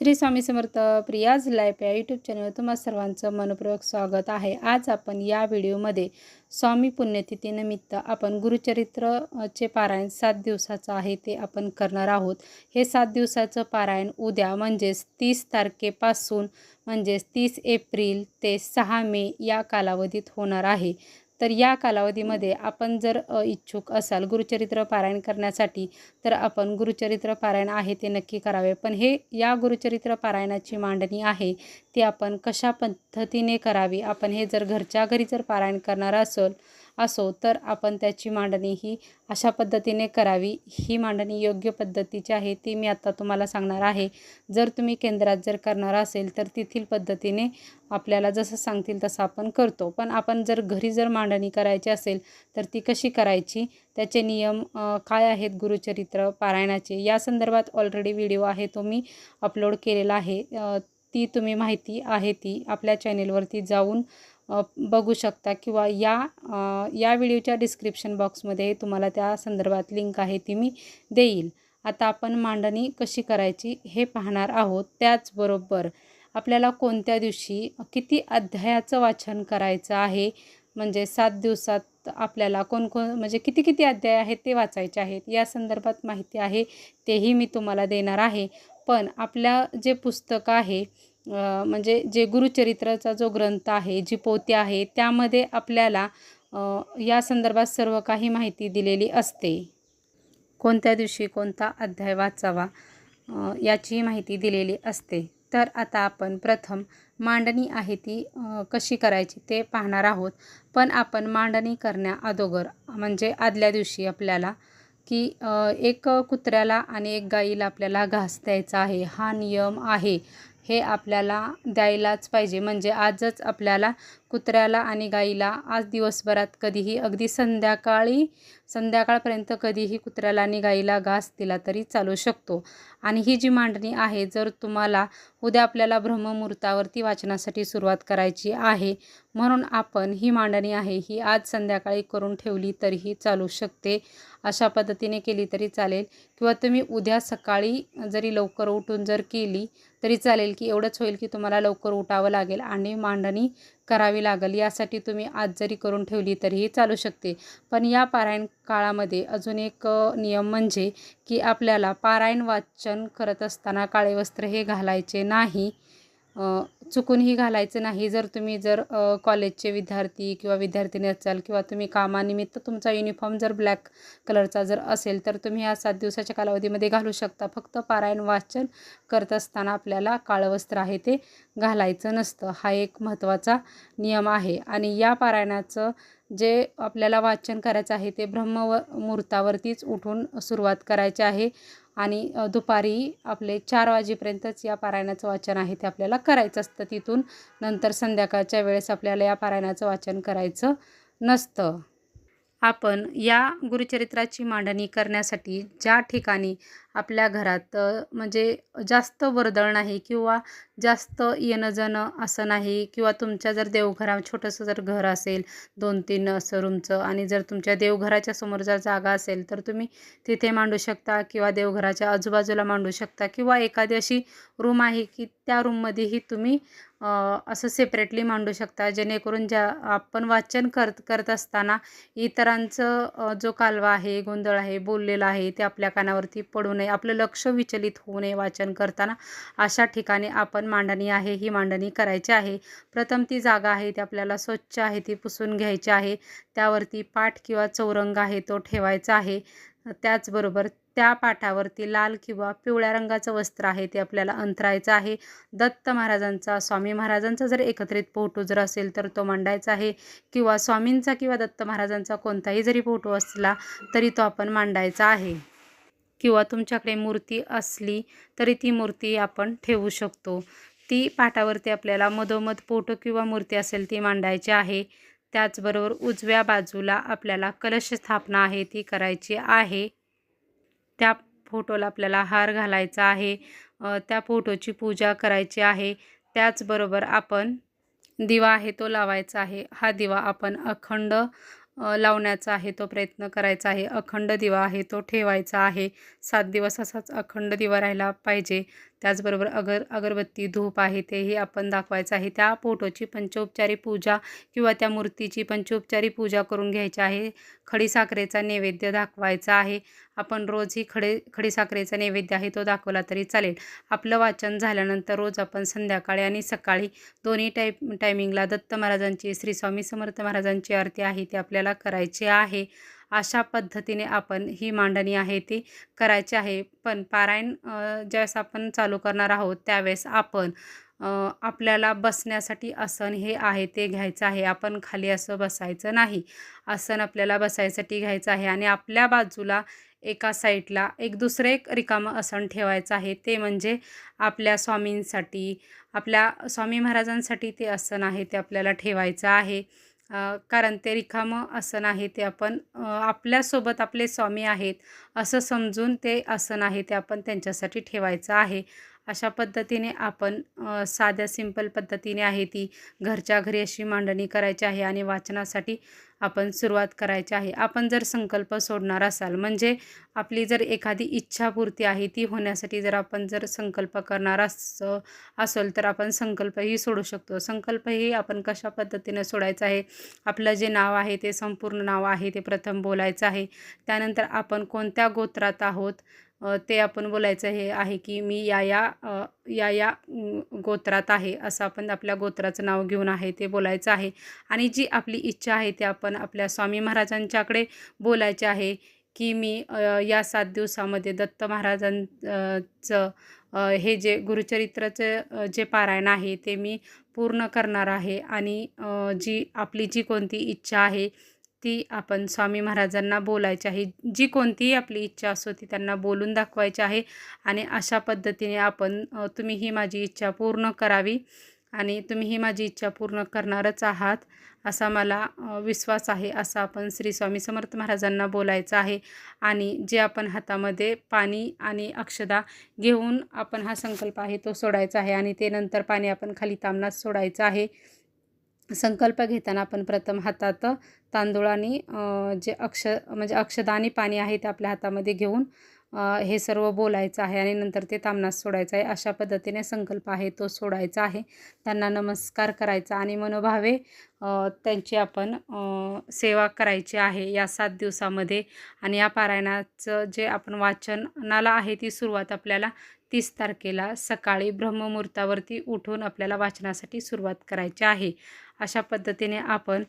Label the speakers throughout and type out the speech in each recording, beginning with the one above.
Speaker 1: Shri Swami Samarth Priya's life या YouTube चॅनलवर तुम्हा सर्वांचं मनपूर्वक स्वागत आहे. आज आपण या व्हिडिओमध्ये स्वामी पुण्यतिथीनिमित्त आपण गुरुचरित्रचे पारायण सात दिवसाचं आहे ते आपण करणार आहोत. हे सात दिवसाचं पारायण उद्या म्हणजेच तीस तारखेपासून म्हणजेच तीस एप्रिल ते सहा मे या कालावधीत होणार आहे. तर या कालावधीमध्ये आपण जर इच्छुक असाल गुरुचरित्र पारायण करण्यासाठी तर आपण गुरुचरित्र पारायण आहे ते नक्की करावे. पण हे या गुरुचरित्र पारायणाची मांडणी आहे ती आपण कशा पद्धतीने करावी? आपण हे जर घरच्या घरी जर पारायण करणार असेल असो तर आपण त्याची मांडणी ही अशा पद्धतीने करावी. ही मांडणी योग्य पद्धतीची आहे ती मी आता तुम्हाला सांगणार आहे. जर तुम्ही केंद्रात जर करणार असेल तर तेथील पद्धतीने आपल्याला जसं सांगतील तसं आपण करतो. पण आपण जर घरी जर मांडणी करायची असेल तर ती कशी करायची? त्याचे नियम काय आहेत गुरुचरित्र पारायणाचे? या संदर्भात ऑलरेडी व्हिडिओ आहे तो मी अपलोड केलेला आहे. ती तुम्ही माहिती आहे ती आपल्या चॅनेलवरती जाऊन बघू शकता किंवा या या व्हिडिओच्या डिस्क्रिप्शन बॉक्समध्ये तुम्हाला त्या संदर्भात लिंक आहे ती मी देईल. आता आपण मांडणी कशी करायची हे पाहणार आहोत. त्याचबरोबर आपल्याला कोणत्या दिवशी किती अध्यायाचं वाचन करायचं आहे? म्हणजे सात दिवसात आपल्याला कोणकोण म्हणजे किती किती अध्याय आहेत ते वाचायचे आहेत? या संदर्भात माहिती आहे तेही मी तुम्हाला देणार आहे. पण आपल्या जे पुस्तक आहे म्हणजे जे गुरुचरित्राचा जो ग्रंथ आहे जी पोती आहे त्यामध्ये आपल्याला या संदर्भात सर्व काही माहिती दिलेली असते. कोणत्या दिवशी कोणता अध्याय वाचावा याचीही माहिती दिलेली असते. तर आता आपण प्रथम मांडणी आहे ती कशी करायची ते पाहणार आहोत. पण आपण मांडणी करण्या अगोदर म्हणजे आदल्या दिवशी आपल्याला की एक कुत्र्याला आणि एक गाईला आपल्याला घास द्यायचा आहे. हा नियम आहे. हे आपल्याला द्यायलाच पाहिजे. म्हणजे आजच आपल्याला कुत्र्याला आणि गाईला आज दिवसभरात कधीही अगदी संध्याकाळी संध्याकाळपर्यंत कधीही कुत्र्याला आणि गाईला घास दिला तरी चालू शकतो. आणि ही जी मांडणी आहे जर तुम्हाला उद्या आपल्याला ब्रह्ममुहूर्तावरती वाचनासाठी सुरुवात करायची आहे म्हणून आपण ही मांडणी आहे ही आज संध्याकाळी करून ठेवली तरीही चालू शकते. अशा पद्धतीने केली तरी चालेल. किंवा तुम्ही उद्या सकाळी जरी लवकर उठून जर केली तरी चालेल की एवढंच होईल की तुम्हाला लवकर उठावं लागेल आणि मांडणी करावी लागेल. यासाठी तुम्ही आज जरी करून ठेवली तरीही चालू शकते. पण या पारायण काळामध्ये अजून एक नियम म्हणजे की आपल्याला पारायण वाचन करत असताना काळे वस्त्र हे घालायचे नाही. चुकूनही घालायचं नाही. जर तुम्ही जर कॉलेजचे विद्यार्थी किंवा विद्यार्थिनी असाल किंवा तुम्ही कामानिमित्त तुमचा युनिफॉर्म जर ब्लॅक कलरचा जर असेल तर तुम्ही या सात दिवसाच्या कालावधीमध्ये घालू शकता. फक्त पारायण वाचन करत असताना आपल्याला काळं वस्त्र आहे ते घालायचं नसतं. हा एक महत्त्वाचा नियम आहे. आणि या पारायणाचं जे आपल्याला वाचन करायचं आहे ते ब्रह्म व मुहूर्तावरतीच उठून सुरुवात करायची आहे. आणि दुपारी आपले चार वाजेपर्यंतच या पारायणाचं वाचन आहे ते आपल्याला करायचं असतं. तिथून नंतर संध्याकाळच्या वेळेस आपल्याला या पारायणाचं वाचन करायचं नसतं. आपण या गुरुचरित्राची मांडणी करण्यासाठी ज्या ठिकाणी आपल्या घरात म्हणजे जास्त वर्दळ नाही किंवा जास्त येणं जाणं असं नाही किंवा तुमच्या जर देवघरा छोटंसं जर घर असेल दोन तीन असं रूमचं आणि जर तुमच्या देवघराच्या समोर जर जागा असेल तर तुम्ही तिथे मांडू शकता किंवा देवघराच्या आजूबाजूला मांडू शकता किंवा एखादी अशी रूम आहे की त्या रूममध्येही तुम्ही असं सेपरेटली मांडू शकता. जेणेकरून ज्या आपण वाचन करत करत असताना इतरांचं जो कालवा आहे गोंधळ आहे बोललेलं आहे ते आपल्या कानावरती पडू नये. आपलं लक्ष विचलित होऊ नये वाचन करताना. अशा ठिकाणी आपण मांडणी आहे ही मांडणी करायची आहे. प्रथम ती जागा आहे ती आपल्याला स्वच्छ आहे ती पुसून घ्यायची आहे. त्यावरती पाठ किंवा चौरंग आहे तो ठेवायचा आहे. त्याचबरोबर त्या पाठावरती लाल किंवा पिवळ्या रंगाचं वस्त्र आहे ते आपल्याला अंतरायचं आहे. दत्त महाराजांचा स्वामी महाराजांचा जर एकत्रित फोटो जर असेल तर तो मांडायचा आहे किंवा स्वामींचा किंवा दत्त महाराजांचा कोणताही जरी फोटो असला तरी तो आपण मांडायचा आहे. किंवा तुमच्याकडे मूर्ती असली तरी ती मूर्ती आपण ठेवू शकतो. ती पाठावरती आपल्याला मधोमध फोटो किंवा मूर्ती असेल ती मांडायची आहे. त्याचबरोबर उजव्या बाजूला आपल्याला कलश स्थापना आहे ती करायची आहे. त्या फोटोला आपल्याला हार घालायचा आहे. त्या फोटोची पूजा करायची आहे. त्याचबरोबर आपण दिवा आहे तो लावायचा आहे. हा दिवा आपण अखंड लावण्याचा आहे. तो प्रयत्न करायचा आहे. अखंड दिवा आहे तो ठेवायचा आहे. सात दिवस असाच अखंड दिवा राहिला पाहिजे. त्याचबरोबर अगर अगरबत्ती धूप आहे तेही आपण दाखवायचं आहे. त्या फोटोची पंचोपचारी पूजा किंवा त्या मूर्तीची पंचोपचारी पूजा करून घ्यायची आहे. खडीसाखरेचा नैवेद्य दाखवायचा आहे. आपण रोज ही खडे खडीसाखरेचा नैवेद्य आहे तो दाखवला तरी चालेल. आपलं वाचन झाल्यानंतर रोज आपण संध्याकाळी आणि सकाळी दोन्ही टाईप टायमिंगला दत्त महाराजांची श्री स्वामी समर्थ महाराजांची आरती आहे ती आपल्याला करायची आहे. अशा पद्धतीने आपण ही मांडणी आहे ती करायची आहे. पण पारायण ज्यावेळेस आपण चालू करणार आहोत त्यावेळेस आपण आपल्याला बसण्यासाठी आसन हे आहे ते घ्यायचं आहे. आपण खाली असं बसायचं नाही. आसन आपल्याला बसायसाठी घ्यायचं आहे आणि आपल्या बाजूला एका साईडला एक दुसरं एक रिकामं आसन ठेवायचं आहे. ते म्हणजे आपल्या स्वामींसाठी आपल्या स्वामी महाराजांसाठी ते आसन आहे ते आपल्याला ठेवायचं आहे. कारण ते रिकामं आसन आहे ते आपण आपल्यासोबत आपले स्वामी आहेत असं समजून ते आसन आहे ते आपण त्यांच्यासाठी ठेवायचं आहे. अशा पद्धतीने आपण साध्या सिंपल पद्धतीने आहे ती घरच्या घरी अशी मांडणी करायची आहे आणि वाचनासाठी आपण सुरुवात करायची आहे. आपण जर संकल्प सोडणार असाल म्हणजे आपली जर एखादी इच्छापूर्ती आहे ती होण्यासाठी जर आपण जर संकल्प करणार अस असेल तर आपण संकल्पही सोडू शकतो. संकल्पही आपण कशा पद्धतीने सोडायचं आहे? आपलं जे नाव आहे ते संपूर्ण नाव आहे ते प्रथम बोलायचं आहे. त्यानंतर आपण कोणत्या गोत्रात आहोत? ते आपण बोलायचं हे आहे की मी या या या या गोत्रात आहे असं आपण आपल्या गोत्राचं नाव घेऊन आहे ते बोलायचं आहे. आणि जी आपली इच्छा आहे ते आपण आपल्या स्वामी महाराजांच्याकडे बोलायचे आहे की मी या सात दिवसामध्ये दत्त महाराजांचं हे जे गुरुचरित्राचं जे पारायण आहे ते मी पूर्ण करणार आहे. आणि जी आपली जी कोणती इच्छा आहे ती आपण स्वामी महाराजांना बोलायची आहे. जी कोणतीही आपली इच्छा असो ती त्यांना बोलून दाखवायची आहे. आणि अशा पद्धतीने आपण तुम्ही ही माझी इच्छा पूर्ण करावी आणि तुम्ही ही माझी इच्छा पूर्ण करणारच आहात असा मला विश्वास आहे असं आपण श्री स्वामी समर्थ महाराजांना बोलायचं आहे. आणि जे आपण हातामध्ये पाणी आणि अक्षदा घेऊन आपण हा संकल्प आहे तो सोडायचा आहे आणि ते नंतर पाणी आपण खाली तांबणात सोडायचं आहे. संकल्प घेताना आपण प्रथम हातात तांदूळाने जे अक्ष म्हणजे अक्षदानी पाणी आहे ते आपल्या हातामध्ये घेऊन हे सर्व बोलायचं आहे आणि नंतर ते तामनास सोडायचं आहे. अशा पद्धतीने संकल्प आहे तो सोडायचा आहे. त्यांना नमस्कार करायचा आणि मनोभावे त्यांची आपण सेवा करायची आहे या सात दिवसामध्ये. आणि या पारायणाचं जे आपण वाचनाला आहे ती सुरुवात आपल्याला तीस तारखेला सकाळी ब्रह्ममुहूर्तावरती उठून आपल्याला वाचनासाठी सुरुवात करायची आहे. अशा पद्धतीने आपण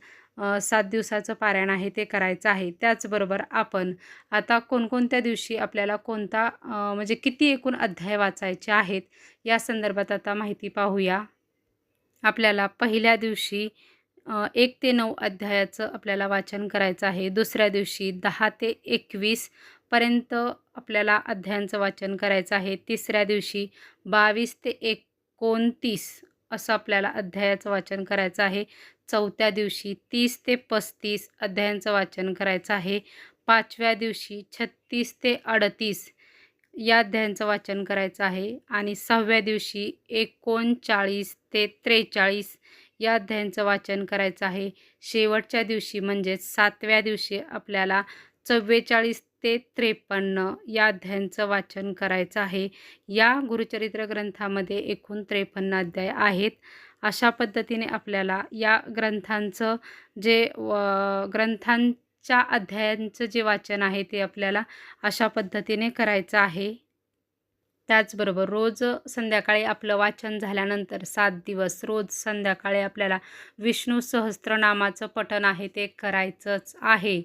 Speaker 1: सात दिवसाचं पारायण आहे ते करायचं आहे. त्याचबरोबर आपण आता कोणकोणत्या दिवशी आपल्याला कोणता म्हणजे किती एकूण अध्याय वाचायचे आहेत या संदर्भात आता माहिती पाहूया. आपल्याला पहिल्या दिवशी एक ते नऊ अध्यायाचं आपल्याला वाचन करायचं आहे. दुसऱ्या दिवशी दहा ते एकवीस पर्यंत आपल्याला अध्यायांचं वाचन करायचं आहे. तिसऱ्या दिवशी बावीस ते एकोणतीस असं आपल्याला अध्यायाचं वाचन करायचं आहे. चौथ्या दिवशी तीस ते पस्तीस अध्यायांचं वाचन करायचं आहे. पाचव्या दिवशी छत्तीस ते अडतीस या अध्यायांचं वाचन करायचं आहे. आणि सहाव्या दिवशी एकोणचाळीस ते त्रेचाळीस या अध्यायांचं वाचन करायचं आहे. शेवटच्या दिवशी म्हणजेच सातव्या दिवशी आपल्याला चव्वेचाळीस ते त्रेपन्न या अध्यायांचं वाचन करायचं आहे. या गुरुचरित्र ग्रंथामध्ये एकूण त्रेपन्न अध्याय आहेत. अशा पद्धतीने आपल्याला या ग्रंथांचं जे ग्रंथांच्या अध्यायांचं जे वाचन आहे ते आपल्याला अशा पद्धतीने करायचं आहे. त्याचबरोबर रोज संध्याकाळी आपलं वाचन झाल्यानंतर सात दिवस रोज संध्याकाळी आपल्याला विष्णू सहस्त्रनामाचं पठण आहे ते करायचंच आहे.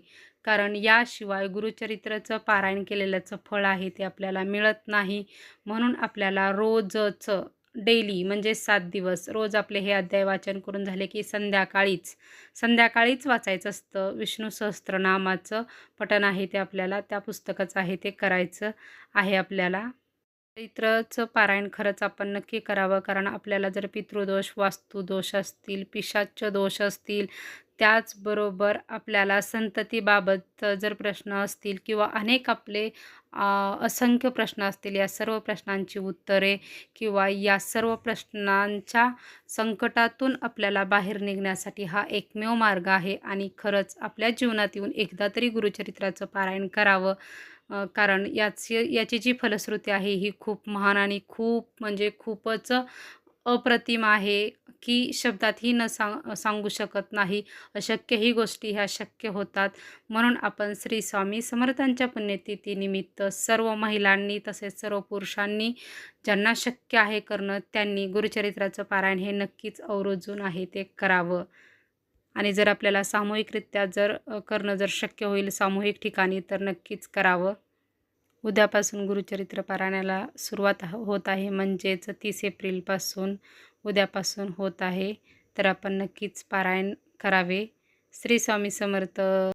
Speaker 1: कारण याशिवाय गुरुचरित्राचं पारायण केलेल्याचं फळ आहे ते आपल्याला मिळत नाही. म्हणून आपल्याला रोजच डेली म्हणजे सात दिवस रोज आपले हे अध्याय वाचन करून झाले की संध्याकाळीच संध्याकाळीच वाचायचं असतं. विष्णू सहस्त्रनामाचं पठण आहे ते आपल्याला त्या पुस्तकाचं आहे ते करायचं आहे आपल्याला. चैत्रचं पारायण खरंच आपण नक्की करावं कारण आपल्याला जर पितृदोष वास्तुदोष असतील पिशाच्च दोष असतील त्याचबरोबर आपल्याला संततीबाबत जर प्रश्न असतील किंवा अनेक आपले असंख्य प्रश्न असतील या सर्व प्रश्नांची उत्तरे किंवा या सर्व प्रश्नांच्या संकटातून आपल्याला बाहेर निघण्यासाठी हा एकमेव मार्ग आहे आणि खरंच आपल्या जीवनात येऊन एकदा तरी गुरुचरित्राचं पारायण करावं. कारण याची याची जी फलश्रुती आहे ही खूप महान आणि खूप म्हणजे खूपच अप्रतिम आहे. की शब्दातही न सांग सांगू शकत नाही. अशक्य ही गोष्टी ह्या शक्य होतात. म्हणून आपण श्री स्वामी समर्थांच्या पुण्यतिथीनिमित्त सर्व महिलांनी तसेच सर्व पुरुषांनी ज्यांना शक्य आहे करणं त्यांनी गुरुचरित्राचं पारायण हे नक्कीच अवरोजून आहे ते करावं. आणि जर आपल्याला सामूहिकरित्या जर करणं जर शक्य होईल सामूहिक ठिकाणी तर नक्कीच करावं. उद्यापासून गुरुचरित्र पारायणाला सुरुवात ह- होत आहे म्हणजेच तीस एप्रिलपासून उद्यापासून होत आहे. तर आपण नक्कीच पारायण करावे. श्री स्वामी समर्थ.